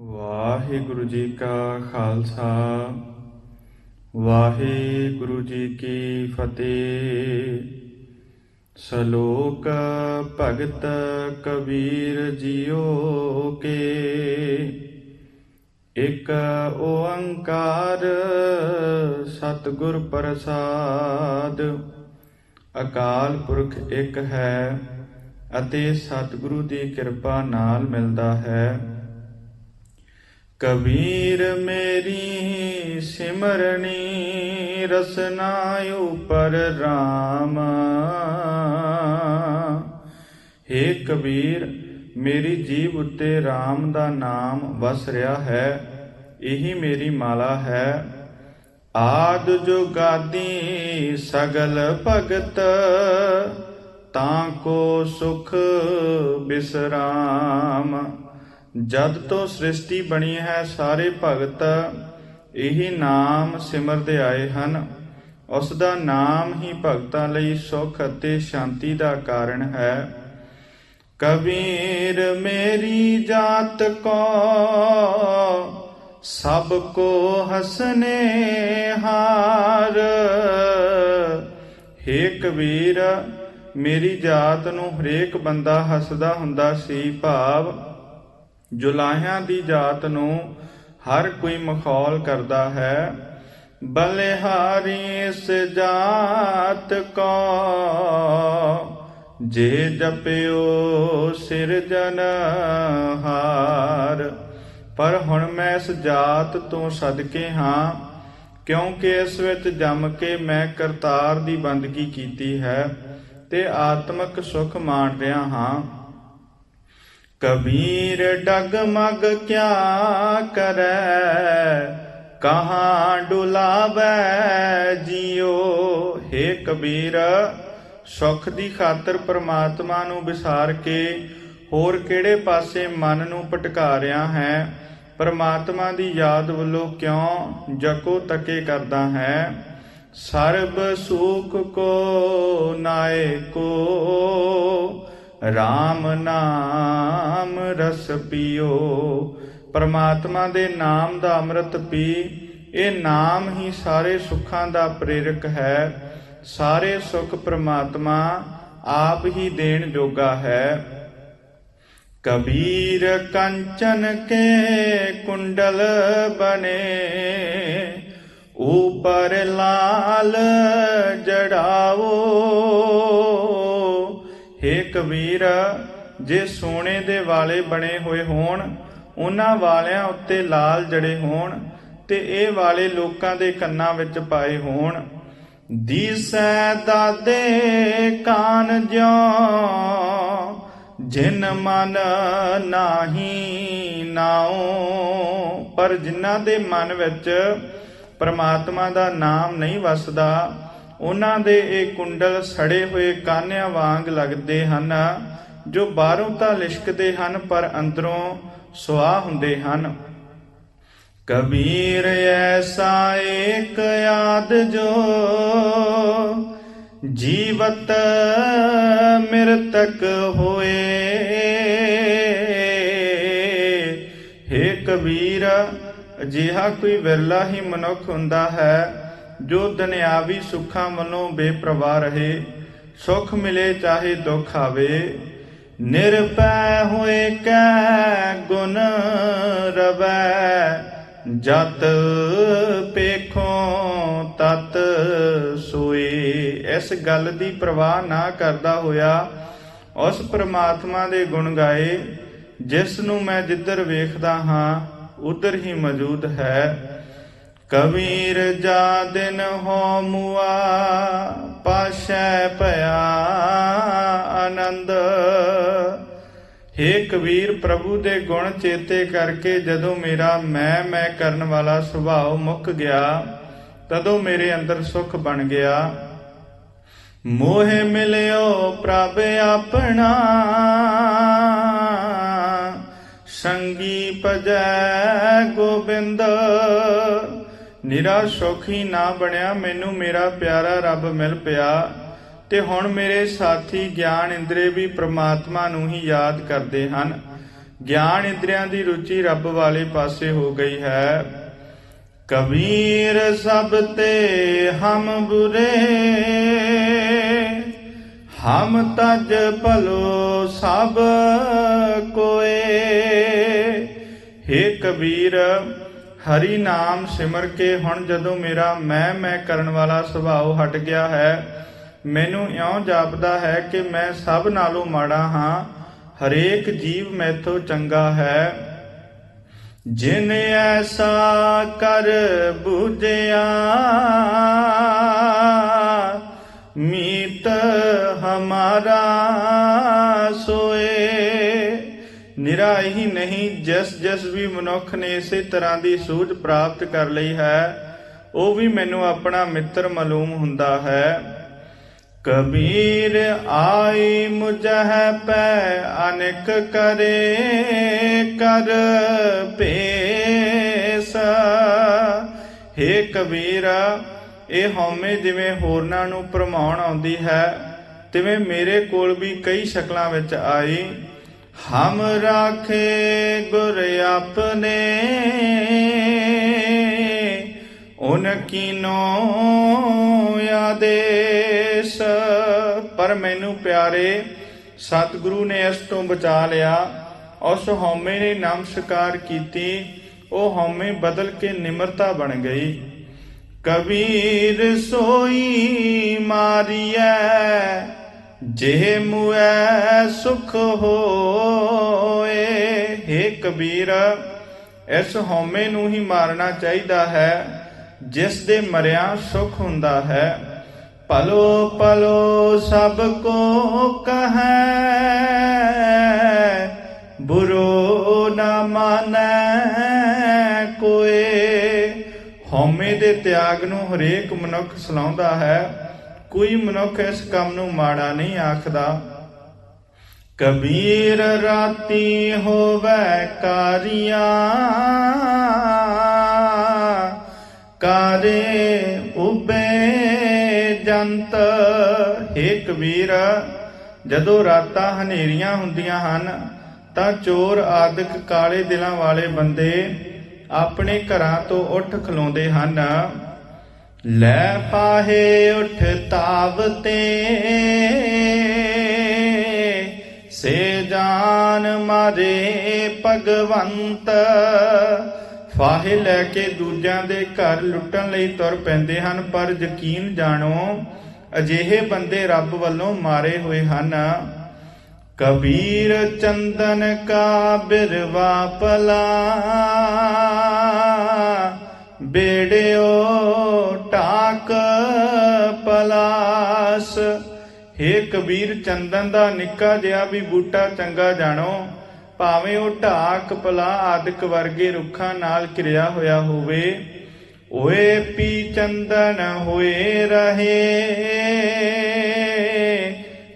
ਵਾਹਿਗੁਰੂ ਜੀ ਕਾ ਖਾਲਸਾ, ਵਾਹਿਗੁਰੂ ਜੀ ਕੀ ਫਤਿਹ। ਸ਼ਲੋਕ ਭਗਤ ਕਬੀਰ ਜੀਓ ਕੇ, ਇਕ ਓੰਕਾਰ ਸਤਿਗੁਰ ਪ੍ਰਸਾਦ। ਅਕਾਲ ਪੁਰਖ ਇੱਕ ਹੈ ਅਤੇ ਸਤਿਗੁਰੂ ਦੀ ਕਿਰਪਾ ਨਾਲ ਮਿਲਦਾ ਹੈ। ਕਬੀਰ ਮੇਰੀ ਸਿਮਰਨੀ, ਰਸਨਾ ਉਪਰ RAM ਏ ਕਬੀਰ, ਮੇਰੀ ਜੀਵ ਉੱਤੇ RAM ਦਾ ਨਾਮ ਵਸ ਰਿਹਾ ਹੈ, ਇਹੀ ਮੇਰੀ ਮਾਲਾ ਹੈ। ਆਦ ਜੋਗਾਦੀ ਸਗਲ ਭਗਤ, ਤਾਂ ਕੋ ਸੁਖ ਬਿਸਰਾਮ। ਜਦ ਤੋਂ ਸ੍ਰਿਸ਼ਟੀ ਬਣੀ ਹੈ, ਸਾਰੇ ਭਗਤ ਇਹੀ ਨਾਮ ਸਿਮਰਦੇ ਆਏ ਹਨ। ਉਸ ਦਾ ਨਾਮ ਹੀ ਭਗਤਾਂ ਲਈ ਸੁਖ ਅਤੇ ਸ਼ਾਂਤੀ ਦਾ ਕਾਰਨ ਹੈ। ਕਬੀਰ ਮੇਰੀ ਜਾਤ ਕੋ, ਸਭ ਕੋ ਹਸਨੇ ਹਾਰ। ਹੇ ਕਬੀਰ ਮੇਰੀ ਜਾਤ ਨੂੰ ਹਰੇਕ ਬੰਦਾ ਹੱਸਦਾ ਹੁੰਦਾ ਸੀ ਭਾਵ ਜੁਲਾਹਿਆਂ ਦੀ ਜਾਤ ਨੂੰ ਹਰ ਕੋਈ ਮਖੌਲ ਕਰਦਾ ਹੈ। ਬਲਿਹਾਰੀ ਇਸ ਜਾਤ ਕੋ, ਜੇ ਜਪਿਓ ਸਿਰਜਨ ਹਾਰ ਪਰ ਹੁਣ ਮੈਂ ਇਸ ਜਾਤ ਤੋਂ ਸਦਕੇ ਹਾਂ, ਕਿਉਂਕਿ ਇਸ ਵਿੱਚ ਜੰਮ ਕੇ ਮੈਂ ਕਰਤਾਰ ਦੀ ਬੰਦਗੀ ਕੀਤੀ ਹੈ ਤੇ ਆਤਮਿਕ ਸੁਖ ਮਾਣ ਰਿਹਾ ਹਾਂ। ਕਬੀਰ ਡਗਮਗ ਕਿਆ ਕਰੈ? ਕਹਾਂ ਡੁਲਾਵੈ ਜਿਉ? हे ਕਬੀਰ, ਸੁਖ ਦੀ ਖਾਤਰ ਪ੍ਰਮਾਤਮਾ ਨੂੰ ਵਿਸਾਰ ਕੇ ਹੋਰ ਕਿਹੜੇ ਪਾਸੇ ਮਨ ਨੂੰ ਭਟਕਾ ਰਿਹਾ ਹੈ? ਪ੍ਰਮਾਤਮਾ ਦੀ ਯਾਦ ਵੱਲੋਂ ਕਿਉਂ ਜਕੋ ਤਕੇ ਕਰਦਾ ਹੈ? ਸਰਬ ਸੁਖ ਕੋ ਨਾਏ ਕੋ। RAM ਨਾਮ ਰਸ ਪੀਓ। ਪਰਮਾਤਮਾ ਦੇ ਨਾਮ ਦਾ ਅੰਮ੍ਰਿਤ ਪੀ। ਇਹ ਨਾਮ ਹੀ ਸਾਰੇ ਸੁੱਖਾਂ ਦਾ ਪ੍ਰੇਰਕ ਹੈ। ਸਾਰੇ ਸੁਖ ਪ੍ਰਮਾਤਮਾ ਆਪ ਹੀ ਦੇਣ ਜੋਗਾ ਹੈ। ਕਬੀਰ ਕੰਚਨ ਕੇ ਕੁੰਡਲ ਬਨੇ ਉਪਰ ਲਾਲ ਜੜਾਓ। ਕਬੀਰ, ਜੇ ਸੋਨੇ ਦੇ ਵਾਲੇ ਬਣੇ ਹੋਏ ਹੋਣ, ਉਹਨਾਂ ਵਾਲਿਆਂ ਉੱਤੇ ਲਾਲ ਜੜੇ ਹੋਣ ਤੇ ਇਹ ਵਾਲੇ ਲੋਕਾਂ ਦੇ ਕੰਨਾਂ ਵਿੱਚ ਪਾਏ ਹੋਣ। ਦੀਸੈ ਦਾਦੇ ਕਾਨ ਜਿਉ, ਜਿਨ ਮਨ ਨਾਹੀ ਨਾਉ, ਪਰ ਜਿਨ੍ਹਾਂ ਦੇ ਮਨ ਵਿੱਚ ਪਰਮਾਤਮਾ ਦਾ ਨਾਮ ਨਹੀਂ ਵਸਦਾ ਉਹਨਾਂ ਦੇ ਇਹ ਕੁੰਡਲ ਸੜੇ ਹੋਏ ਕਾਨਿਆਂ ਵਾਂਗ ਲੱਗਦੇ ਹਨ, ਜੋ ਬਾਹਰੋਂ ਤਾਂ ਲਿਸ਼ਕਦੇ ਹਨ, ਪਰ ਅੰਦਰੋਂ ਸੁਆਹ ਹੁੰਦੇ ਹਨ। ਕਬੀਰ ਐਸਾ ਏਕ ਯਾਦ ਜੋ ਜੀਵਤ ਮਿਰਤਕ ਹੋਏ। हे ਕਬੀਰ, ਅਜਿਹਾ ਕੋਈ ਵਿਰਲਾ ਹੀ ਮਨੁੱਖ ਹੁੰਦਾ ਹੈ ਜੋ ਦੁਨਿਆਵੀ ਸੁੱਖਾਂ ਵੱਲੋਂ ਬੇਪਰਵਾਹ ਰਹੇ, ਸੁਖ ਮਿਲੇ ਚਾਹੇ ਦੁੱਖ ਆਵੇ ਨਿਰਪੈ ਹੋਏ ਕੈ ਗੁਣ ਰਵੈ, ਜਤ ਪੇਖੋਂ ਤਤ ਸੋਏ। ਇਸ ਗੱਲ ਦੀ ਪ੍ਰਵਾਹ ਨਾ ਕਰਦਾ ਹੋਇਆ, ਉਸ ਪ੍ਰਮਾਤਮਾ ਦੇ ਗੁਣ ਗਾਏ, ਜਿਸ ਨੂੰ ਮੈਂ ਜਿੱਧਰ ਵੇਖਦਾ ਹਾਂ, ਉਧਰ ਹੀ ਮੌਜੂਦ ਹੈ। ਕਬੀਰ ਜਾ ਦਿਨ ਹੋ ਮੁਆ, ਪਾਸ਼ੈ ਭਇਆ ਆਨੰਦ। हे ਕਬੀਰ ਪ੍ਰਭੂ ਦੇ ਗੁਣ ਚੇਤੇ ਕਰਕੇ ਜਦੋਂ ਮੇਰਾ ਮੈਂ ਮੈਂ ਕਰਨ ਵਾਲਾ ਸੁਭਾਅ ਮੁੱਕ ਗਿਆ, ਤਦੋਂ ਮੇਰੇ ਅੰਦਰ ਸੁਖ ਬਣ ਗਿਆ। ਮੋਹਿ ਮਿਲਿਓ ਪ੍ਰਭ ਆਪਣਾ, ਸੰਗੀ ਭਜੈ ਗੋਬਿੰਦ। ਨਿਰਾ ਸੁਖੀ ਨਾ ਬਣਿਆ, ਮੈਨੂੰ ਮੇਰਾ ਪਿਆਰਾ ਰੱਬ ਮਿਲ ਪਿਆ, ਤੇ ਹੁਣ ਮੇਰੇ ਸਾਥੀ ਗਿਆਨ ਇੰਦਰੇ ਵੀ ਪ੍ਰਮਾਤਮਾ ਨੂੰ ਹੀ ਯਾਦ ਕਰਦੇ ਹਨ। ਗਿਆਨ ਇੰਦਰੀਆਂ ਦੀ ਰੁਚੀ ਰੱਬ ਵਾਲੇ ਪਾਸੇ ਹੋ ਗਈ ਹੈ। ਕਬੀਰ ਸਭ ਤੇ ਹਮ ਬੁਰੇ, ਹਮ ਤਜ ਭਲੋ ਸਭ ਕੋਏ। हे ਕਬੀਰ ਹਰੀ ਨਾਮ ਸਿਮਰ ਕੇ ਹੁਣ ਜਦੋਂ ਮੇਰਾ ਮੈਂ ਮੈਂ ਕਰਨ ਵਾਲਾ ਸੁਭਾਅ ਹਟ ਗਿਆ ਹੈ, ਮੈਨੂੰ ਇਉਂ ਜਾਪਦਾ ਹੈ ਕਿ ਮੈਂ ਸਭ ਨਾਲੋਂ ਮਾੜਾ ਹਾਂ, ਹਰੇਕ ਜੀਵ ਮੈਥੋਂ ਚੰਗਾ ਹੈ। ਜਿਨ ਐਸਾ ਕਰ ਬੂਝਿਆ, ਮੀਤ ਹਮਾਰਾ ਸੋਏ। ਨਿਰਾ ਇਹੀ ਨਹੀਂ, ਜਿਸ ਜਿਸ ਵੀ ਮਨੁੱਖ ਨੇ ਇਸੇ ਤਰ੍ਹਾਂ ਦੀ ਸੂਝ ਪ੍ਰਾਪਤ ਕਰ ਲਈ ਹੈ, ਉਹ ਵੀ ਮੈਨੂੰ ਆਪਣਾ ਮਿੱਤਰ ਮਾਲੂਮ ਹੁੰਦਾ ਹੈ। ਕਬੀਰ ਆਈ ਮੁਝਹ ਪੈ, ਅਨੇਕ ਕਰੇ ਕਰ ਭੇਸ हे ਕਬੀਰ, ਇਹ ਹਉਮੈ ਜਿਵੇਂ ਹੋਰਨਾਂ ਨੂੰ ਭਰਮਾਉਣ ਆਉਂਦੀ ਹੈ, ਤਿਵੇਂ ਮੇਰੇ ਕੋਲ ਵੀ ਕਈ ਸ਼ਕਲਾਂ ਵਿੱਚ ਆਈ। ਹਮ ਰਾਖੇ ਗੁਰ ਆਪਨੇ ਉਨ ਕੀਨੋ ਆਦੇਸ਼। ਪਰ ਮੈਨੂੰ ਪਿਆਰੇ, ਸਤਿਗੁਰੂ ਨੇ ਇਸ ਤੋਂ ਬਚਾ ਲਿਆ। ਉਸ ਹਉਮੈ ਨੇ ਨਮਸਕਾਰ ਕੀਤੀ। ਉਹ ਹਉਮੈ ਬਦਲ ਕੇ ਨਿਮਰਤਾ ਬਣ ਗਈ। ਕਬੀਰ ਸੋਈ ਮਾਰੀਐ ਜੇ ਮੁਐ ਸੁਖ ਹੋਏ हे ਕਬੀਰ, ਇਸ ਹਉਮੈ ਨੂੰ ਹੀ ਮਾਰਨਾ ਚਾਹੀਦਾ ਹੈ, ਜਿਸ ਦੇ ਮਰਿਆ ਸੁਖ ਹੁੰਦਾ ਹੈ। ਪਲੋ ਪਲੋ ਸਭ ਕੋ ਕਹੈ, ਬੁਰੋ ਨਾ ਮਾਨੈ ਕੋਏ। ਹਉਮੈ ਦੇ ਤਿਆਗ ਨੂੰ ਹਰੇਕ ਮਨੁੱਖ ਸਲਾਉਂਦਾ ਹੈ। ਕੋਈ ਮਨੁੱਖ ਇਸ ਕੰਮ ਨੂੰ ਮਾੜਾ ਨਹੀਂ ਆਖਦਾ। ਕਬੀਰ ਰਾਤੀ ਹੋਵੇ ਕਾਰਿਆ, ਕਾਰੇ ਉਬੇ ਜੰਤ। हे ਕਬੀਰ, ਜਦੋਂ ਰਾਤਾਂ ਹਨੇਰੀਆਂ ਹੁੰਦੀਆਂ ਹਨ, ਤਾਂ ਚੋਰ ਆਦਿਕ ਕਾਲੇ ਦਿਲਾਂ ਵਾਲੇ ਬੰਦੇ ਆਪਣੇ ਘਰਾਂ ਤੋਂ ਉੱਠ ਖਲੋਂਦੇ ਹਨ। ਲੈ ਪਾਹੇ ਉਠ ਤਾਵਤੇ ਸੇ ਜਾਨ ਮਾਰੇ ਭਗਵੰਤ। ਫਾਹੇ ਲੈ ਕੇ ਦੂਜਿਆਂ ਦੇ ਘਰ ਲੁੱਟਣ ਲਈ ਤੁਰ ਪੈਂਦੇ ਹਨ, ਪਰ ਯਕੀਨ ਜਾਣੋ, ਅਜਿਹੇ ਬੰਦੇ ਰੱਬ ਵੱਲੋਂ ਮਾਰੇ ਹੋਏ ਹਨ। ਕਬੀਰ ਚੰਦਨ ਕਾ ਬਿਰਵਾ ਪਲਾ ਬੇੜਿਓ ਟਾਕ ਪਲਾਸ। ਹੇ ਕਬੀਰ ਚੰਦਨ ਦਾ ਨਿੱਕਾ ਜਿਹਾ ਵੀ ਬੂਟਾ ਚੰਗਾ ਜਾਣੋ, ਭਾਵੇਂ ਉਹ ਢਾਕ ਪਲਾ ਆਦਿਕ ਵਰਗੇ ਰੁੱਖਾਂ ਨਾਲ ਕਿਰਿਆ ਹੋਇਆ ਹੋਵੇ। ਓਏ ਪੀ ਚੰਦਨ ਹੋਏ ਰਹੇ,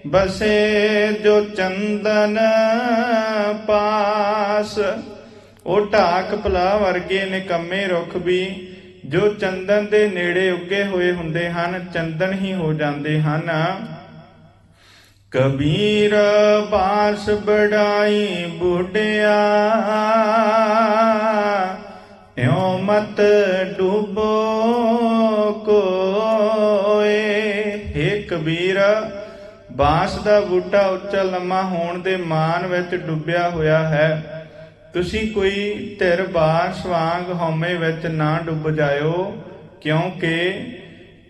ਬਸੇ ਜੋ ਚੰਦਨ ਪਾਸ। ਉਹ ਢਾਕ ਪਲਾ ਵਰਗੇ ਨਿਕੰਮੇ ਰੁੱਖ ਵੀ, ਜੋ ਚੰਦਨ ਦੇ ਨੇੜੇ ਉੱਗੇ ਹੋਏ ਹੁੰਦੇ ਹਨ, ਚੰਦਨ ਹੀ ਹੋ ਜਾਂਦੇ ਹਨ। ਕਬੀਰ ਬਾਸ ਬੜਾਈ ਬੁੱਢਿਆ ਇਉ ਮਤ ਡੂਬੋ ਕੋਏ। हे ਕਬੀਰ, ਬਾਂਸ ਦਾ ਬੂਟਾ ਉੱਚਾ ਲੰਮਾ ਹੋਣ ਦੇ ਮਾਨ ਵਿੱਚ ਡੁੱਬਿਆ ਹੋਇਆ ਹੈ। ਤੁਸੀਂ ਕੋਈ ਧਿਰ ਬਾਂਸ ਵਾਂਗ ਹਉਮੈ ਵਿੱਚ ਨਾ ਡੁੱਬ ਜਾਇਓ, ਕਿਉਂਕਿ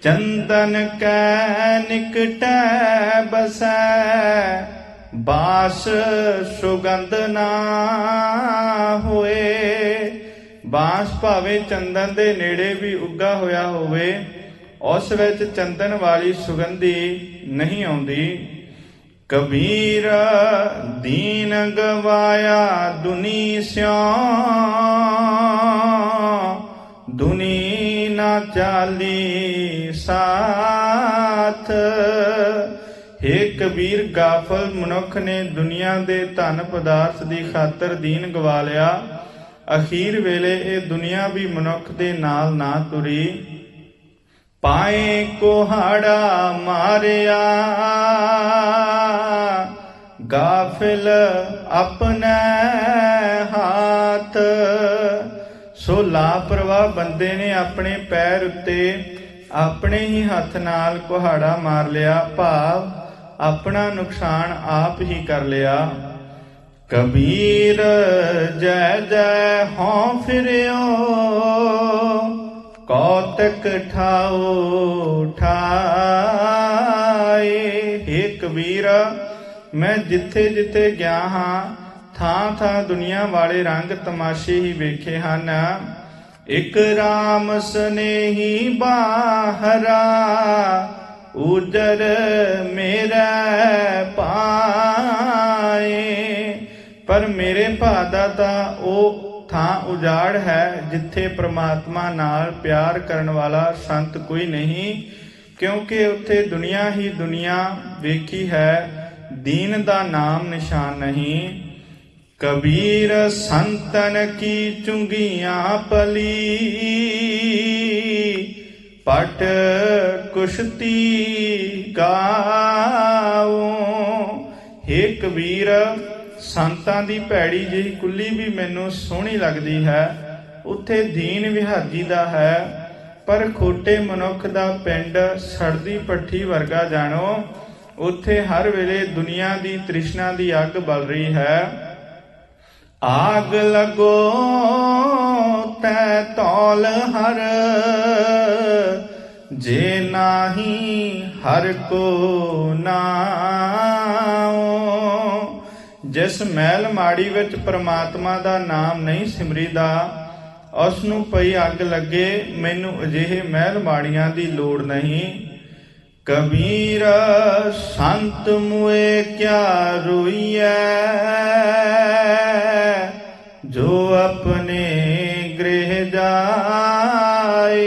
ਚੰਦਨ ਕੈ ਨਿਕਟੈ ਬਸੈ, ਬਾਸ ਸੁਗੰਧ ਨਾ ਹੋਏ। ਬਾਸ ਭਾਵੇਂ ਚੰਦਨ ਦੇ ਨੇੜੇ ਵੀ ਉੱਗਾ ਹੋਇਆ ਹੋਵੇ, ਉਸ ਵਿੱਚ ਚੰਦਨ ਵਾਲੀ ਸੁਗੰਧੀ ਨਹੀਂ ਆਉਂਦੀ। ਕਬੀਰ ਦੀਨ ਗਵਾਇਆ ਦੁਨੀ ਸਿਓ ਦੁਨੀ ਨਾ ਚਾਲੀ ਸਾਥ। हे ਕਬੀਰ ਗਾਫਲ ਮਨੁੱਖ ਨੇ ਦੁਨੀਆ ਦੇ ਧਨ ਪਦਾਰਥ ਦੀ ਖਾਤਰ ਦੀਨ ਗਵਾ ਲਿਆ। ਅਖੀਰ ਵੇਲੇ ਇਹ ਦੁਨੀਆ ਵੀ ਮਨੁੱਖ ਦੇ ਨਾਲ ਨਾ ਤੁਰੀ। ਪਾਏ ਕੋਹਾੜਾ ਮਾਰਿਆ। ਗਾਫਿਲ ਆਪਣੇ ਹਾਥ। ਸੋ ਲਾਪਰਵਾਹ ਬੰਦੇ ਨੇ ਆਪਣੇ ਪੈਰ ਉੱਤੇ ਆਪਣੇ ਹੀ ਹੱਥ ਨਾਲ ਕੁਹਾੜਾ ਮਾਰ ਲਿਆ। ਭਾਵ ਆਪਣਾ ਨੁਕਸਾਨ ਆਪ ਹੀ ਕਰ ਲਿਆ। ਕਬੀਰ ਜੈ ਜੈ ਹਉ ਫਿਰਿਓ। ਕੌਤਕ ਠਾਓ ਠਾਏ ਹੇ ਕਬੀਰ ਮੈਂ ਜਿੱਥੇ ਜਿੱਥੇ ਗਿਆ ਹਾਂ, ਥਾਂ ਥਾਂ ਦੁਨੀਆ ਵਾਲੇ ਰੰਗ ਤਮਾਸ਼ੇ ਹੀ ਵੇਖੇ ਹਨ। ਇਕ ਰਾਮ ਸਨੇਹੀ ਬਾਹਰਾ, ਉਜਰ ਮੇਰਾ ਪਾਏ। ਪਰ ਮੇਰੇ ਭਾਦਾ ਤਾਂ ਉਹ ਥਾਂ ਉਜਾੜ ਹੈ ਜਿੱਥੇ ਪ੍ਰਮਾਤਮਾ ਨਾਲ ਪਿਆਰ ਕਰਨ ਵਾਲਾ ਸੰਤ ਕੋਈ ਨਹੀਂ, ਕਿਉਂਕਿ ਉੱਥੇ ਦੁਨੀਆ ਹੀ ਦੁਨੀਆ ਵੇਖੀ ਹੈ, ਦੀਨ ਦਾ ਨਾਮ ਨਿਸ਼ਾਨ ਨਹੀਂ। ਕਬੀਰ ਸੰਤਨ ਕੀ ਚੁੰਗੀਆਂ ਪਲੀ, ਪਟ ਕੁਸ਼ਤੀ ਗਾਓ ਹੇ ਕਬੀਰ ਸੰਤਾਂ ਦੀ ਭੈੜੀ ਜਿਹੀ ਕੁੱਲੀ ਵੀ ਮੈਨੂੰ ਸੋਹਣੀ ਲੱਗਦੀ ਹੈ। ਉੱਥੇ ਦੀਨ ਵਿਹਾਜੀ ਦਾ ਹੈ, ਪਰ ਖੋਟੇ ਮਨੁੱਖ ਦਾ ਪਿੰਡ ਸੜਦੀ ਪੱਠੀ ਵਰਗਾ ਜਾਣੋ। ਉੱਥੇ ਹਰ ਵੇਲੇ ਦੁਨੀਆ ਦੀ ਤ੍ਰਿਸ਼ਨਾ ਦੀ ਅੱਗ ਬਲ ਰਹੀ ਹੈ। ਆਗ ਲਗੋ ਤੈ ਤੌਲ ਹਰ, ਜੇ ਨਾਹੀ ਹਰ ਕੋ ਨਾਉ। ਜਿਸ ਮਹਿਲ ਮਾੜੀ ਵਿੱਚ ਪ੍ਰਮਾਤਮਾ ਦਾ ਨਾਮ ਨਹੀਂ ਸਿਮਰੀਦਾ ਉਸ ਨੂੰ ਪਈ ਅੱਗ ਲੱਗੇ, ਮੈਨੂੰ ਅਜਿਹੇ ਮਹਿਲ ਮਾੜੀਆਂ ਦੀ ਲੋੜ ਨਹੀਂ। ਕਬੀਰ, ਸੰਤ ਮੁਏ, ਕਿਆ ਰੋਈਐ? ਜੋ ਆਪਣੇ ਗ੍ਰਹਿ ਜਾਏ।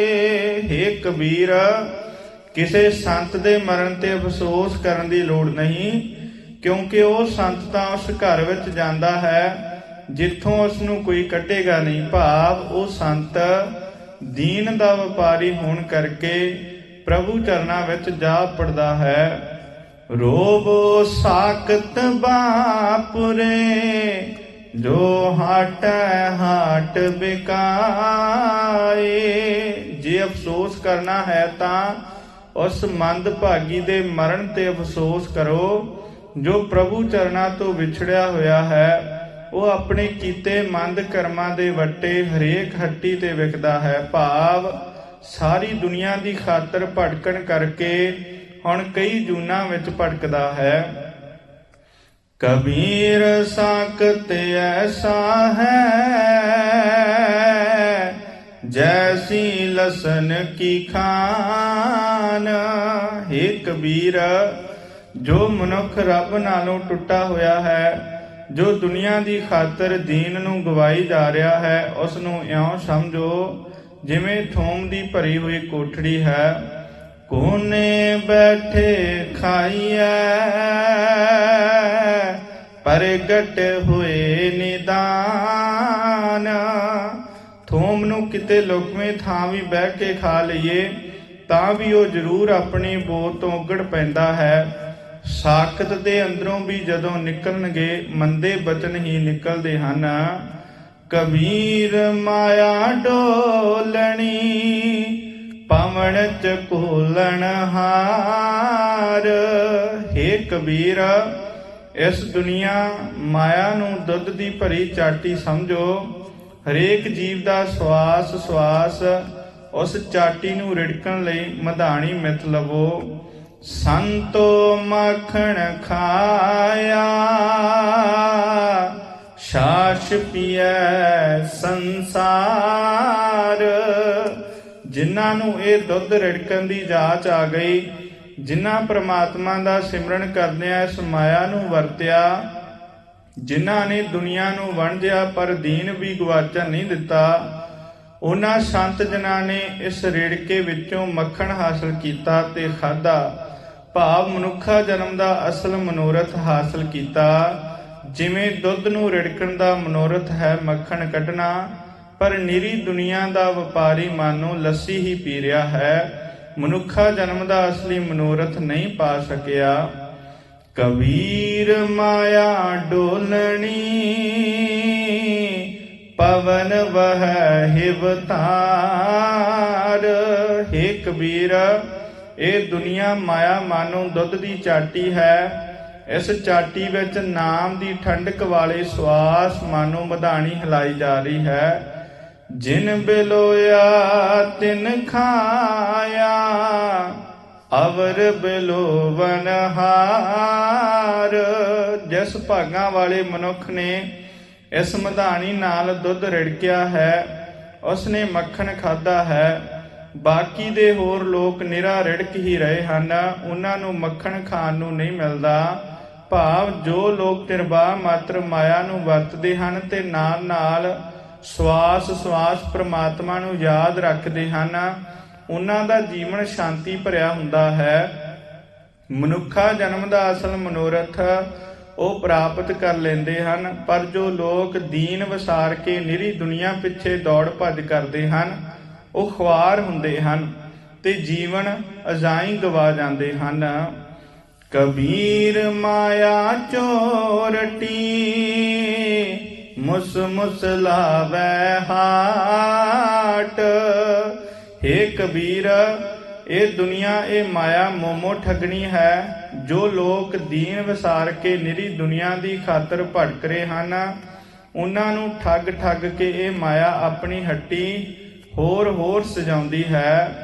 ਹੇ ਕਬੀਰ, ਕਿਸੇ ਸੰਤ ਦੇ ਮਰਨ ਤੇ ਅਫਸੋਸ ਕਰਨ ਦੀ ਲੋੜ ਨਹੀਂ। ਕਿਉਂਕਿ ਉਹ ਸੰਤ ਤਾਂ ਉਸ ਘਰ ਵਿੱਚ ਜਾਂਦਾ ਹੈ, ਜਿੱਥੋਂ ਉਸ ਨੂੰ ਕੋਈ ਕੱਢੇਗਾ ਨਹੀਂ ਭਾਵ ਉਹ ਸੰਤ ਦੀਨ ਦਾ ਵਪਾਰੀ ਹੋਣ ਕਰਕੇ ਪ੍ਰਭੂ ਚਰਨਾਂ ਵਿੱਚ ਜਾ ਪੜਦਾ ਹੈ। ਰੋਬੋ ਸਾਖਤ ਬਾਪੁਰੇ, ਜੋ ਹਾਟੈ ਹਾਟ ਬਿਕਾਏ। ਜੇ ਅਫਸੋਸ ਕਰਨਾ ਹੈ ਤਾਂ ਉਸ ਮੰਦ ਭਾਗੀ ਦੇ ਮਰਨ ਤੇ ਅਫਸੋਸ ਕਰੋ। ਜੋ ਪ੍ਰਭੂ ਚਰਨਾਂ ਤੋਂ ਵਿਛੜਿਆ ਹੋਇਆ ਹੈ, ਉਹ ਆਪਣੇ ਕੀਤੇ ਮੰਦ ਕਰਮਾਂ ਦੇ ਵੱਟੇ ਹਰੇਕ ਹੱਟੀ ਤੇ ਵਿਕਦਾ ਹੈ। ਭਾਵ ਸਾਰੀ ਦੁਨੀਆ ਦੀ ਖਾਤਰ ਭਟਕਣ ਕਰਕੇ ਹੁਣ ਕਈ ਜੂਨਾਂ ਵਿੱਚ ਭਟਕਦਾ ਹੈ। ਕਬੀਰ ਸਾਖਤ ਐਸਾ ਹੈ, ਜੈਸੀ ਲਸਨ ਕੀ ਖਾਨ। हे ਕਬੀਰ ਜੋ ਮਨੁੱਖ ਰੱਬ ਨਾਲੋਂ ਟੁੱਟਾ ਹੋਇਆ ਹੈ, ਜੋ ਦੁਨੀਆ ਦੀ ਖਾਤਰ ਦੀਨ ਨੂੰ ਗਵਾਈ ਜਾ ਰਿਹਾ ਹੈ ਉਸ ਨੂੰ ਇਉਂ ਸਮਝੋ, ਜਿਵੇਂ ਥੋਮ ਦੀ ਭਰੀ ਹੋਈ ਕੋਠੜੀ ਹੈ, ਕੋਨੇ ਬੈਠੇ ਖਾਈਐ, ਪ੍ਰਗਟ ਹੋਏ ਨਿਦਾਨ। ਥੋਮ ਨੂੰ ਕਿਤੇ ਲੁਕਵੇਂ ਥਾਂ ਵੀ ਬਹਿ ਕੇ ਖਾ ਲਈਏ, ਤਾਂ ਵੀ ਉਹ ਜ਼ਰੂਰ ਆਪਣੀ ਬੋਤ ਤੋਂ ਉਗੜ ਪੈਂਦਾ ਹੈ। ਸਾਖਤ ਦੇ ਅੰਦਰੋਂ ਵੀ ਜਦੋਂ ਨਿਕਲਣਗੇ, ਮੰਦੇ ਬਚਨ ਹੀ ਨਿਕਲਦੇ ਹਨ। ਕਬੀਰ ਮਾਇਆ ਡੋਲਣੀ, ਪਵਣ ਚ ਕੋਲਣ ਹਾਰ। हे ਕਬੀਰ, ਇਸ ਦੁਨੀਆ ਮਾਇਆ ਨੂੰ ਦੁੱਧ ਦੀ ਭਰੀ ਚਾਟੀ ਸਮਝੋ। ਹਰੇਕ ਜੀਵ ਦਾ ਸਵਾਸ ਸਵਾਸ ਉਸ ਚਾਟੀ ਨੂੰ ਰਿੜਕਣ ਲਈ ਮਧਾਣੀ ਮਿੱਥ ਲਵੋ। ਸੰਤੋ ਮੱਖਣ ਖਾਇਆ, ਸ਼ਾਸ਼ ਪੀਐ ਸੰਸਾਰ। ਜਿਨ੍ਹਾਂ ਨੂੰ ਇਹ ਦੁੱਧ ਰਿੜਕਣ ਦੀ ਜਾਚ ਆ ਗਈ, ਜਿਨ੍ਹਾਂ ਪ੍ਰਮਾਤਮਾ ਦਾ ਸਿਮਰਨ ਕਰਦਿਆਂ ਇਸ ਮਾਇਆ ਨੂੰ ਵਰਤਿਆ, ਜਿਨ੍ਹਾਂ ਨੇ ਦੁਨੀਆ ਨੂੰ ਵੰਡਿਆ ਪਰ ਦੀਨ ਵੀ ਗਵਾਚਣ ਨਹੀਂ ਦਿੱਤਾ, ਉਹਨਾਂ ਸੰਤ ਜਨਾਂ ਨੇ ਇਸ ਰੇੜਕੇ ਵਿੱਚੋਂ ਮੱਖਣ ਹਾਸਲ ਕੀਤਾ ਤੇ ਖਾਦਾ ਭਾਵ ਮਨੁੱਖਾ ਜਨਮ ਦਾ ਅਸਲ ਮਨੋਰਥ ਹਾਸਲ ਕੀਤਾ। ਜਿਵੇਂ ਦੁੱਧ ਨੂੰ ਰਿੜਕਣ ਦਾ ਮਨੋਰਥ ਹੈ ਮੱਖਣ ਕੱਢਣਾ, ਪਰ ਨਿਰੀ ਦੁਨੀਆ ਦਾ ਵਪਾਰੀ ਮਾਨੋ ਲੱਸੀ ਹੀ ਪੀ ਰਿਹਾ ਹੈ। ਮਨੁੱਖਾ ਜਨਮ ਦਾ ਅਸਲੀ ਮਨੋਰਥ ਨਹੀਂ ਪਾ ਸਕਿਆ। ਕਬੀਰ ਮਾਇਆ ਡੋਲਣੀ, ਪਵਨ ਵਹ ਹਿਵਤਾਰ हे ਕਬੀਰ ਇਹ ਦੁਨੀਆ ਮਾਇਆ ਮਾਨੋ ਦੁੱਧ ਦੀ ਚਾਟੀ ਹੈ। ਇਸ ਚਾਟੀ ਵਿੱਚ ਨਾਮ ਦੀ ਠੰਡਕ ਵਾਲੇ ਸਵਾਸ ਮਾਨੋ ਮਧਾਣੀ ਹਿਲਾਈ ਜਾ ਰਹੀ ਹੈ। ਜਿਨ ਬਿਲੋਇਆ, ਤਿਨ ਖਾਇਆ, ਅਵਰ ਬਿਲੋਵਨ ਹਾਰ। ਜਿਸ ਭਾਗਾਂ ਵਾਲੇ ਮਨੁੱਖ ਨੇ ਇਸ ਮਧਾਣੀ ਨਾਲ ਦੁੱਧ ਰਿੜਕਿਆ ਹੈ, ਉਸਨੇ ਮੱਖਣ ਖਾਦਾ ਹੈ। ਬਾਕੀ ਦੇ ਹੋਰ ਲੋਕ ਨਿਰਾ ਰਿੜਕ ਹੀ ਰਹੇ ਹਨ। ਉਹਨਾਂ ਨੂੰ ਮੱਖਣ ਖਾਣ ਨੂੰ ਨਹੀਂ ਮਿਲਦਾ। ਭਾਵ ਜੋ ਲੋਕ ਨਿਰਵਾਹ ਮਾਤਰ ਮਾਇਆ ਨੂੰ ਵਰਤਦੇ ਹਨ ਤੇ ਨਾਲ ਨਾਲ ਸਵਾਸ ਸਵਾਸ ਪ੍ਰਮਾਤਮਾ ਨੂੰ ਯਾਦ ਰੱਖਦੇ ਹਨ, ਉਹਨਾਂ ਦਾ ਜੀਵਨ ਸ਼ਾਂਤੀ ਭਰਿਆ ਹੁੰਦਾ ਹੈ। ਮਨੁੱਖਾ ਜਨਮ ਦਾ ਅਸਲ ਮਨੋਰਥ ਉਹ ਪ੍ਰਾਪਤ ਕਰ ਲੈਂਦੇ ਹਨ, ਪਰ ਜੋ ਲੋਕ ਦੀਨ ਵਸਾਰ ਕੇ ਨਿਰੀ ਦੁਨੀਆ ਪਿੱਛੇ ਦੌੜ ਭੱਜ ਕਰਦੇ ਹਨ ਉਹ ਖੁਆਰ ਹੁੰਦੇ ਹਨ ਤੇ ਜੀਵਨ ਅਜਾਈ ਗਵਾ ਜਾਂਦੇ ਹਨ। ਕਬੀਰ ਮਾਇਆ ਚੋਰਟੀ ਮੁਸ ਮੁਸ ਲਾਵੈ ਹਾਟ। हे ਕਬੀਰ, ਇਹ ਦੁਨੀਆ, ਇਹ ਮਾਇਆ ਮੋਮੋ ਠਗਣੀ ਹੈ, ਜੋ ਲੋਕ ਦੀਨ ਵਿਸਾਰ ਕੇ ਨਿਰੀ ਦੁਨੀਆ ਦੀ ਖਾਤਰ ਭਟਕ ਰਹੇ ਹਨ। ਉਹਨਾਂ ਨੂੰ ਠੱਗ ਠੱਗ ਕੇ ਇਹ ਮਾਇਆ ਆਪਣੀ ਹੱਟੀ ਹੋਰ ਹੋਰ ਸਜਾਉਂਦੀ ਹੈ।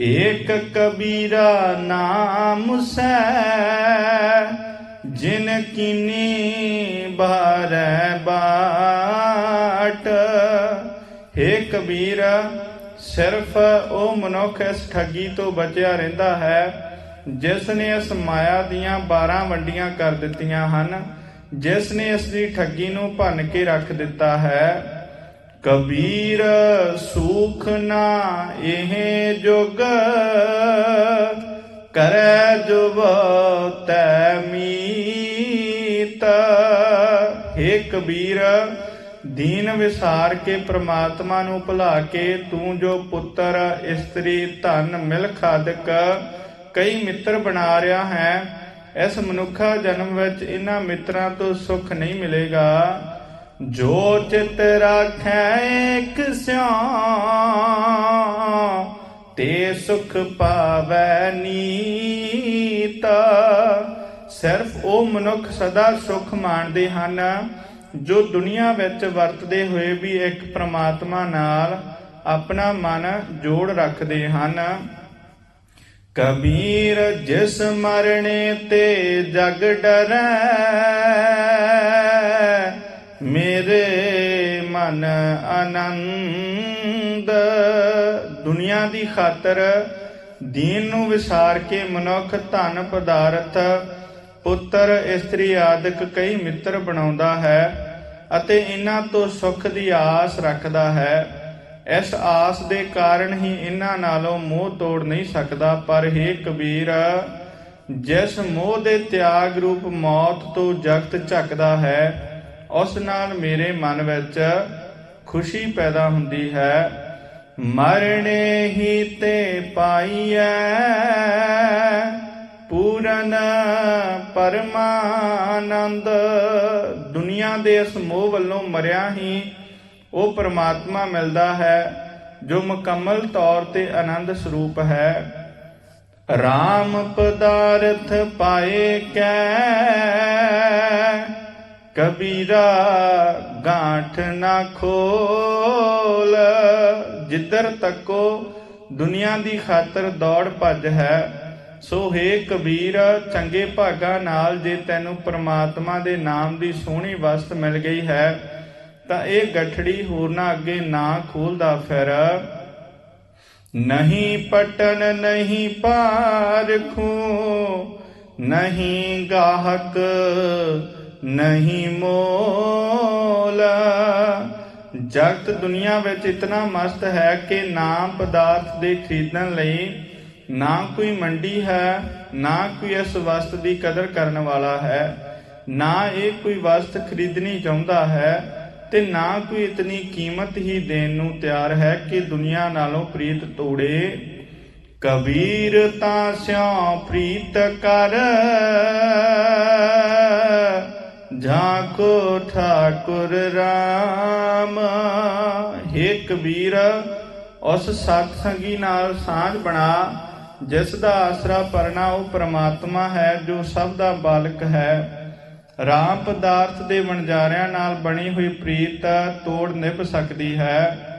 ਏਕ ਕਬੀਰਾ ਨਾਮ ਸੈ, ਜਿਨ ਕੀਨੀ ਬਾਰੈ ਬਾਟ। हे ਕਬੀਰ, ਸਿਰਫ ਉਹ ਮਨੁੱਖ ਇਸ ਠੱਗੀ ਤੋਂ ਬਚਿਆ ਰਹਿੰਦਾ ਹੈ, ਜਿਸ ਨੇ ਇਸ ਮਾਇਆ ਦੀਆਂ 12 ਵੰਡੀਆਂ ਕਰ ਦਿੱਤੀਆਂ ਹਨ, ਜਿਸ ਨੇ ਇਸ ਦੀ ਠੱਗੀ ਨੂੰ ਭੰਨ ਕੇ ਰੱਖ ਦਿੱਤਾ ਹੈ। ਕਬੀਰ ਸੁਖ ਨਾ ਇਹ ਜੁਗ ਕਰੈ ਜੁਬ ਤੈ ਮੀਤ। हे ਕਬੀਰ, ਦੀਨ ਵਿਸਾਰ ਕੇ ਪ੍ਰਮਾਤਮਾ ਨੂੰ ਭੁਲਾ ਕੇ ਤੂੰ ਜੋ ਪੁੱਤਰ, ਇਸਤਰੀ, ਧਨ, ਮਿਲਖ, ਆਦਿਕ ਕਈ ਮਿੱਤਰ ਬਣਾ ਰਿਹਾ ਹੈ, ਇਸ ਮਨੁੱਖਾ ਜਨਮ ਵਿੱਚ ਇਹਨਾਂ ਮਿੱਤਰਾਂ ਤੋਂ ਸੁਖ ਨਹੀਂ ਮਿਲੇਗਾ। ਜੋ ਚਿਤ ਰਾਖੈ ਇਕ ਸਿਉ ਤੇ ਸੁਖ ਪਾਵੈ ਨੀਤ। ਸਿਰਫ ਉਹ ਮਨੁੱਖ ਸਦਾ ਸੁਖ ਮਾਣਦੇ ਹਨ, ਜੋ ਦੁਨੀਆ ਵਿੱਚ ਵਰਤਦੇ ਹੋਏ ਵੀ ਇੱਕ ਪ੍ਰਮਾਤਮਾ ਨਾਲ ਆਪਣਾ ਮਨ ਜੋੜ ਰੱਖਦੇ ਹਨ। ਕਬੀਰ ਜਿਸ ਮਰਣੇ ਤੇ ਜਗ ਡਰੈ ਮਨ ਆਨੰਦ। ਦੁਨੀਆ ਦੀ ਖਾਤਰ ਦੀਨ ਨੂੰ ਵਿਸਾਰ ਕੇ ਮਨੁੱਖ ਧਨ ਪਦਾਰਥ, ਪੁੱਤਰ, ਇਸਤਰੀ ਆਦਿਕ ਕਈ ਮਿੱਤਰ ਬਣਾਉਂਦਾ ਹੈ ਅਤੇ ਇਹਨਾਂ ਤੋਂ ਸੁੱਖ ਦੀ ਆਸ ਰੱਖਦਾ ਹੈ। ਇਸ ਆਸ ਦੇ ਕਾਰਨ ਹੀ ਇਹਨਾਂ ਨਾਲੋਂ ਮੋਹ ਤੋੜ ਨਹੀਂ ਸਕਦਾ, ਪਰ हे ਕਬੀਰ, ਜਿਸ ਮੋਹ ਦੇ ਤਿਆਗ ਰੂਪ ਮੌਤ ਤੋਂ ਜਗਤ ਝਕਦਾ ਹੈ ਉਸ ਨਾਲ ਮੇਰੇ ਮਨ ਵਿੱਚ ਖੁਸ਼ੀ ਪੈਦਾ ਹੁੰਦੀ ਹੈ। ਮਰਣੇ ਹੀ ਤੇ ਪਾਈਐ ਪੂਰਨ ਪਰਮਾਨੰਦ। ਦੁਨੀਆ ਦੇ ਇਸ ਮੋਹ ਵੱਲੋਂ ਮਰਿਆ ਹੀ ਉਹ ਪਰਮਾਤਮਾ ਮਿਲਦਾ ਹੈ, ਜੋ ਮੁਕੰਮਲ ਤੌਰ ਤੇ ਆਨੰਦ ਸਰੂਪ ਹੈ। RAM ਪਦਾਰਥ ਪਾਏ ਕੈ ਕਬੀਰਾ ਗਾਂਠ ਨਾ ਖੋਲ, ਜਿੱਧਰ ਤੱਕੋ ਦੁਨੀਆ ਦੀ ਖਾਤਰ ਦੌੜ ਭੱਜ ਹੈ, ਸੋ ਹੈ ਕਬੀਰ, ਚੰਗੇ ਭਾਗਾ ਨਾਲ ਜੇ ਤੈਨੂੰ ਪ੍ਰਮਾਤਮਾ ਦੇ ਨਾਮ ਦੀ ਸੋਹਣੀ ਵਸਤ ਮਿਲ ਗਈ ਹੈ, ਤਾਂ ਇਹ ਗਠੜੀ ਹੋਰਨਾ ਅੱਗੇ ਨਾ ਖੋਲਦਾ ਫਿਰ। ਨਹੀਂ ਪਟਨ, ਨਹੀਂ ਪਾਰਖੂ ਨਹੀਂ ਗਾਹਕ ਨਹੀਂ ਮੋਲ। ਜਗਤ ਦੁਨੀਆ ਵਿੱਚ ਇਤਨਾ ਮਸਤ ਹੈ ਕਿ ਨਾਮ ਪਦਾਰਥ ਦੇ ਖਰੀਦਣ ਲਈ ਨਾ ਕੋਈ ਮੰਡੀ ਹੈ, ਨਾ ਕੋਈ ਇਸ ਵਸਤ ਦੀ ਕਦਰ ਕਰਨ ਵਾਲਾ ਹੈ, ਨਾ ਇਹ ਕੋਈ ਵਸਤ ਖਰੀਦਣੀ ਚਾਹੁੰਦਾ ਹੈ ਤੇ ਨਾ ਕੋਈ ਇਤਨੀ ਕੀਮਤ ਹੀ ਦੇਣ ਨੂੰ ਤਿਆਰ ਹੈ ਕਿ ਦੁਨੀਆ ਨਾਲੋਂ ਪ੍ਰੀਤ ਤੋੜੇ। ਕਬੀਰ ਤਾਂ ਸਿਉ ਪ੍ਰੀਤ ਕਰ। ਜਾਂਕੋ ਠਾਕੁਰ ਰਾਮ ਹੇ ਕਬੀਰ ਉਸ ਸਤ ਸੰਗੀ ਨਾਲ ਸਾਂਝ ਬਣਾ, ਜਿਸ ਦਾ ਆਸਰਾ ਪਰਣਾ ਉਹ ਪ੍ਰਮਾਤਮਾ ਹੈ, ਜੋ ਸਭ ਦਾ ਬਾਲਕ ਹੈ। ਰਾਮ ਪਦਾਰਥ ਦੇ ਵਣਜਾਰਿਆਂ ਨਾਲ ਬਣੀ ਹੋਈ ਪ੍ਰੀਤ ਤੋੜ ਨਿਭ ਸਕਦੀ ਹੈ।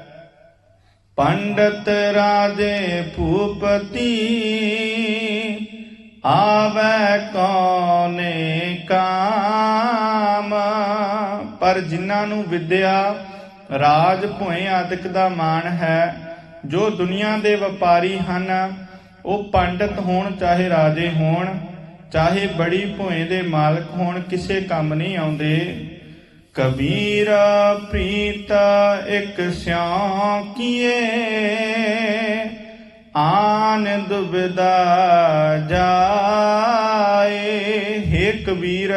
ਪੰਡਤ ਰਾਜੇ ਭੂਪਤੀ, ਆਵੈ ਕੋਨੇ ਕਾਮ ਪਰ ਜਿਨ੍ਹਾਂ ਨੂੰ ਵਿਦਿਆ ਰਾਜ ਭੋਏ ਆਦਿਕ ਦਾ ਮਾਣ ਹੈ, ਜੋ ਦੁਨੀਆ ਦੇ ਵਪਾਰੀ ਹਨ, ਉਹ ਪੰਡਤ ਹੋਣ ਚਾਹੇ ਰਾਜੇ ਹੋਣ, ਚਾਹੇ ਬੜੀ ਭੋਏ ਦੇ ਮਾਲਕ ਹੋਣ, ਕਿਸੇ ਕੰਮ ਨਹੀਂ ਆਉਂਦੇ। ਕਬੀਰ ਪ੍ਰੀਤ ਇੱਕ ਸਿਉ ਕੀਏ ਆਨੰਦ ਵਿਦਾ ਜਾਏ। हे ਕਬੀਰ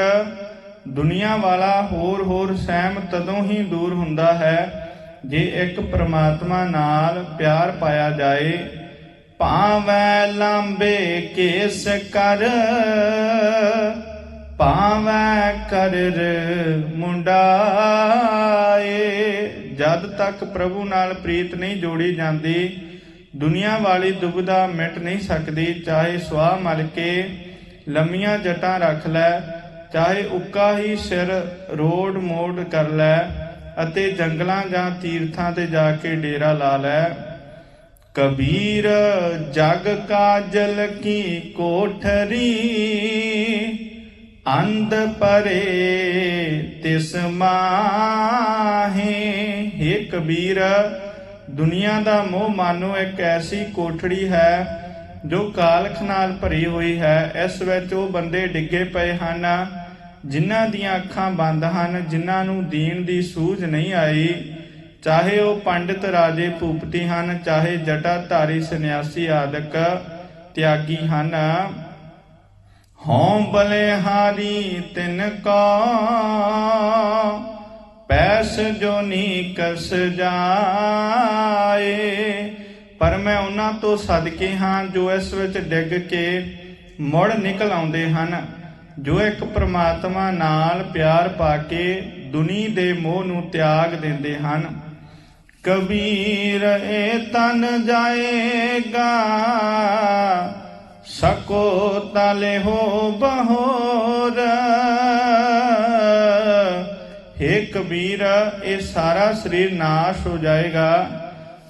ਦੁਨੀਆ ਵਾਲਾ ਹੋਰ ਹੋਰ ਸਹਿਮ ਤਦੋਂ ਹੀ ਦੂਰ ਹੁੰਦਾ ਹੈ, ਜੇ ਇੱਕ ਪ੍ਰਮਾਤਮਾ ਨਾਲ ਪਿਆਰ ਪਾਇਆ ਜਾਏ। ਭਾਵੇਂ ਲੰਬੇ ਕੇਸ ਕਰ, ਭਾਵੇਂ ਕਰਰ ਮੁੰਡਾਏ। ਜਦ ਤੱਕ ਪ੍ਰਭੂ ਨਾਲ ਪ੍ਰੀਤ ਨਹੀਂ ਜੋੜੀ ਜਾਂਦੀ, ਦੁਨੀਆ ਵਾਲੀ ਦੁਬਿਧਾ ਮਿਟ ਨਹੀਂ ਸਕਦੀ, ਚਾਹੇ ਸਵਾਹ ਮਲ ਕੇ ਲੰਮੀਆਂ ਜਟਾਂ ਰੱਖ ਲੈ ਚਾਹੇ ਉੱਕਾ ਹੀ ਸਿਰ ਰੋਡ ਮੋੜ ਕਰ ਲੈ ਅਤੇ ਜੰਗਲਾਂ ਜਾਂ ਤੀਰਥਾਂ ਤੇ ਜਾ ਕੇ ਡੇਰਾ ਲਾ ਲੈ। ਕਬੀਰ, ਜਗ ਕਾਜਲ ਕੀ ਕੋਠਰੀ, ਅੰਧ ਪਰੇ ਤਿਸ ਮਾਹੇ। हे ਕਬੀਰ, ਦੁਨੀਆ ਦਾ ਮੋਹ ਮਾਨੋ ਇੱਕ ਐਸੀ ਕੋਠੜੀ ਹੈ ਜੋ ਕਾਲਖ ਨਾਲ ਭਰੀ ਹੋਈ ਹੈ। ਇਸ ਵਿੱਚ ਉਹ ਬੰਦੇ ਡਿੱਗੇ ਪਏ ਹਨ। ਜਿਨ੍ਹਾਂ ਦੀਆਂ ਅੱਖਾਂ ਬੰਦ ਹਨ, ਜਿਨ੍ਹਾਂ ਨੂੰ ਦੀਨ ਦੀ ਸੂਝ ਨਹੀਂ ਆਈ, ਚਾਹੇ ਉਹ ਪੰਡਿਤ ਰਾਜੇ ਭੂਪਤੀ ਹਨ, ਚਾਹੇ ਜਟਾ ਧਾਰੀ ਸੰਨਿਆਸੀ ਆਦਿਕ ਤਿਆਗੀ ਹਨ। ਹਉ ਬਲਿਹਾਰੀ ਤਿਨ ਕੋ, ਪੈਸ ਜੋ ਨੀ ਕਸ ਜਾਏ। ਪਰ ਮੈਂ ਉਹਨਾਂ ਤੋਂ ਸਦਕੇ ਹਾਂ, ਜੋ ਇਸ ਵਿੱਚ ਡਿੱਗ ਕੇ ਮੁੜ ਨਿਕਲ ਆਉਂਦੇ ਹਨ। ਜੋ ਇੱਕ ਪ੍ਰਮਾਤਮਾ ਨਾਲ ਪਿਆਰ ਪਾ ਕੇ ਦੁਨੀ ਦੇ ਮੋਹ ਨੂੰ ਤਿਆਗ ਦਿੰਦੇ ਹਨ। ਕਬੀਰ ਇਹ ਤਨ ਜਾਏਗਾ, ਸਕੋ ਤਲੇ ਹੋ ਬਹੋਰ। हे ਕਬੀਰ, ਇਹ ਸਾਰਾ ਸਰੀਰ ਨਾਸ਼ ਹੋ ਜਾਏਗਾ।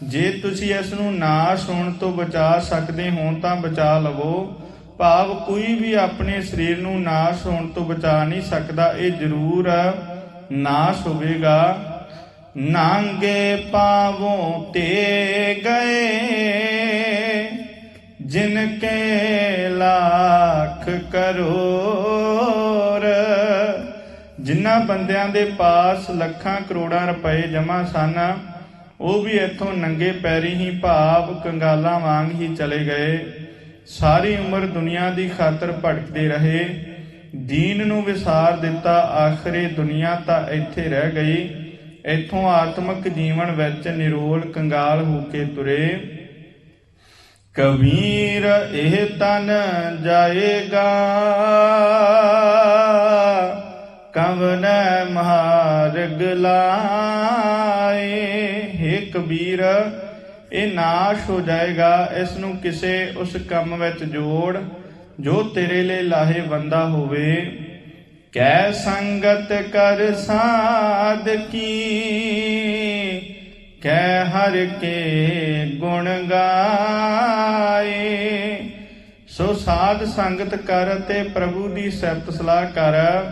ਜੇ ਤੁਸੀਂ ਇਸ ਨੂੰ ਨਾਸ਼ ਹੋਣ ਤੋਂ ਬਚਾ ਸਕਦੇ ਹੋ ਤਾਂ ਬਚਾ ਲਵੋ। ਭਾਵ ਕੋਈ ਵੀ ਆਪਣੇ ਸਰੀਰ ਨੂੰ ਨਾਸ਼ ਹੋਣ ਤੋਂ ਬਚਾ ਨਹੀਂ ਸਕਦਾ, ਇਹ ਜ਼ਰੂਰ ਨਾਸ਼ ਹੋਵੇਗਾ। ਨਾਂਗੇ ਪਾਵੋਂ ਤੇ ਗਏ ਜਿਨ ਕੇ ਲੱਖ ਕਰੋੜ। ਜਿਨ੍ਹਾਂ ਬੰਦਿਆਂ ਦੇ ਪਾਸ ਲੱਖਾਂ ਕਰੋੜਾਂ ਰੁਪਏ ਜਮ੍ਹਾਂ ਸਨ, ਉਹ ਵੀ ਇੱਥੋਂ ਨੰਗੇ ਪੈਰੀ ਹੀ ਭਾਵ ਕੰਗਾਲਾਂ ਵਾਂਗ ਹੀ ਚਲੇ ਗਏ। ਸਾਰੀ ਉਮਰ ਦੁਨੀਆ ਦੀ ਖਾਤਰ ਭਟਕਦੇ ਰਹੇ। ਦੀਨ ਨੂੰ ਵਿਸਾਰ ਦਿੱਤਾ, ਆਖਰੇ ਦੁਨੀਆ ਤਾਂ ਇੱਥੇ ਰਹਿ ਗਈ। ਇੱਥੋਂ ਆਤਮਿਕ ਜੀਵਨ ਵਿੱਚ ਨਿਰੋਲ ਕੰਗਾਲ ਹੋ ਕੇ ਤੁਰੇ। ਕਬੀਰ, ਇਹ ਤਨ ਜਾਏਗਾ। ਕਵਨ ਮਾਰਗ ਲਾਏ। हे ਕਬੀਰ ਇਹ ਨਾਸ਼ ਹੋ ਜਾਏਗਾ ਇਸ ਨੂੰ ਕਿਸੇ ਉਸ ਕੰਮ ਵਿੱਚ ਜੋੜ ਜੋ ਤੇਰੇ ਲਈ ਲਾਹੇ ਬੰਦਾ ਹੋਵੇ। ਕੈ ਸੰਗਤ ਕਰ ਸਾਧ ਕੀ? ਕੈ ਹਰ ਕੇ ਗੁਣ ਗਾਏ। ਸੋ ਸਾਧ ਸੰਗਤ ਕਰ ਤੇ ਪ੍ਰਭੂ ਦੀ ਸਿਫਤ ਸਲਾਹ ਕਰ।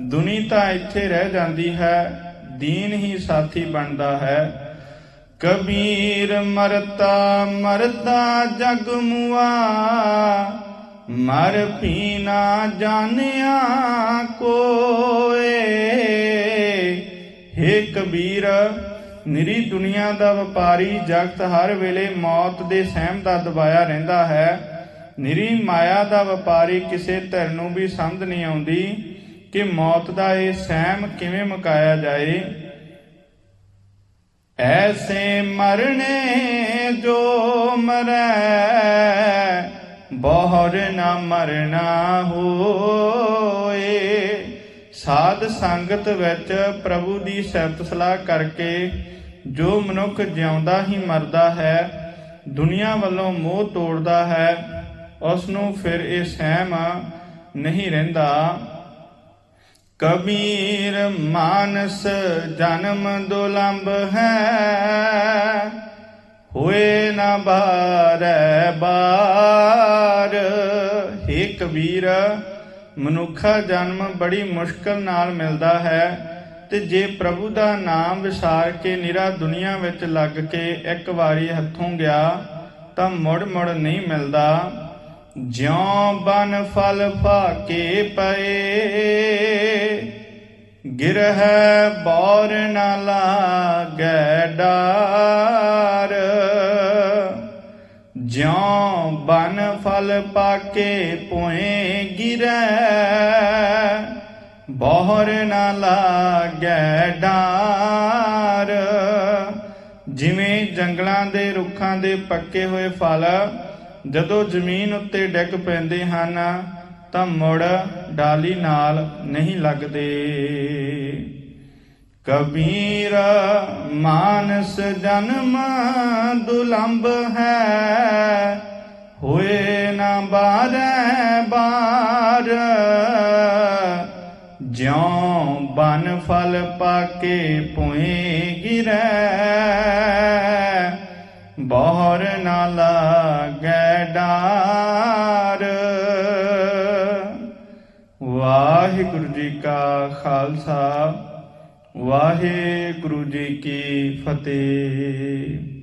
ਦੁਨੀ ਤਾਂ ਇੱਥੇ ਰਹਿ ਜਾਂਦੀ ਹੈ, ਦੀਨ ਹੀ ਸਾਥੀ ਬਣਦਾ ਹੈ। ਕਬੀਰ ਮਰਤਾ, ਮਰਦਾ ਜਗ ਮੁਆ। ਮਰ ਪੀਨਾ ਜਾਣਿਆ ਕੋਏ। हे ਕਬੀਰ, ਨਿਰੀ ਦੁਨੀਆ ਦਾ ਵਪਾਰੀ ਜਗਤ ਹਰ ਵੇਲੇ ਮੌਤ ਦੇ ਸਹਿਮ ਦਾ ਦਬਾਇਆ ਰਹਿੰਦਾ ਹੈ। ਨਿਰੀ ਮਾਇਆ ਦਾ ਵਪਾਰੀ ਕਿਸੇ ਧਿਰ ਨੂੰ ਵੀ ਸਮਝ ਨਹੀਂ ਆਉਂਦੀ ਕਿ ਮੌਤ ਦਾ ਇਹ ਸਹਿਮ ਕਿਵੇਂ ਮੁਕਾਇਆ ਜਾਏ। ਐਸੇ ਮਰਨੇ ਜੋ ਮਰੈ ਬਹੁਰ ਨਾ ਮਰਨਾ ਹੋਏ। ਸਾਧ ਸੰਗਤ ਵਿੱਚ ਪ੍ਰਭੂ ਦੀ ਸਿਫਤ ਸਲਾਹ ਕਰਕੇ ਜੋ ਮਨੁੱਖ ਜਿਉਂਦਾ ਹੀ ਮਰਦਾ ਹੈ, ਦੁਨੀਆ ਵੱਲੋਂ ਮੋਹ ਤੋੜਦਾ ਹੈ ਉਸ ਨੂੰ ਫਿਰ ਇਹ ਸਹਿਮ ਨਹੀਂ ਰਹਿੰਦਾ। ਕਬੀਰ ਮਾਨਸ ਜਨਮ ਦੁਲੰਭ ਹੈ। ਹੋਏ ਨਾ ਬਾਰੈ ਬਾਰ। ਹੇ ਕਬੀਰ ਮਨੁੱਖਾ ਜਨਮ ਬੜੀ ਮੁਸ਼ਕਲ ਨਾਲ ਮਿਲਦਾ ਹੈ ਤੇ ਜੇ ਪ੍ਰਭੂ ਦਾ ਨਾਮ ਵਿਸਾਰ ਕੇ ਨਿਰਾ ਦੁਨੀਆ ਵਿੱਚ ਲੱਗ ਕੇ ਇੱਕ ਵਾਰੀ ਹੱਥੋਂ ਗਿਆ, ਤਾਂ ਮੁੜ ਮੁੜ ਨਹੀਂ ਮਿਲਦਾ। ਜਿਉ ਬਨ ਫਲ ਫਾਕੇ ਪਏ, ਗਿਰਹਿ ਬੌਰ ਨਾ ਲਾਗੈ ਡਾਰ। ਜਿਉ ਬਨ ਫਲ ਪਾਕੇ ਪੋਏ ਗਿਰੈ ਬੌਰ ਨਾ ਲਾਗੈ ਡਾਰ। ਜਿਵੇਂ ਜੰਗਲਾਂ ਦੇ ਰੁੱਖਾਂ ਦੇ ਪੱਕੇ ਹੋਏ ਫਲ ਜਦੋਂ ਜ਼ਮੀਨ ਉੱਤੇ ਡਿੱਗ ਪੈਂਦੇ ਹਨ, ਤਾਂ ਮੁੜ ਡਾਲੀ ਨਾਲ ਨਹੀਂ ਲੱਗਦੇ। ਕਬੀਰ ਮਾਨਸ ਜਨਮ ਦੁਲੰਭ ਹੈ, ਹੋਏ ਨਾ ਬਾਰੈ ਬਾਰ। ਜਿਉ ਬਨ ਫਲ ਪਾਕੇ ਪੁਏ ਗਿਰੈ। ਬਹੁਰ ਨਾ ਲਾਗੈ ਡਾਰ। ਵਾਹਿਗੁਰੂ ਜੀ ਕਾ ਖਾਲਸਾ ਵਾਹਿਗੁਰੂ ਜੀ ਕੀ ਫਤਿਹ।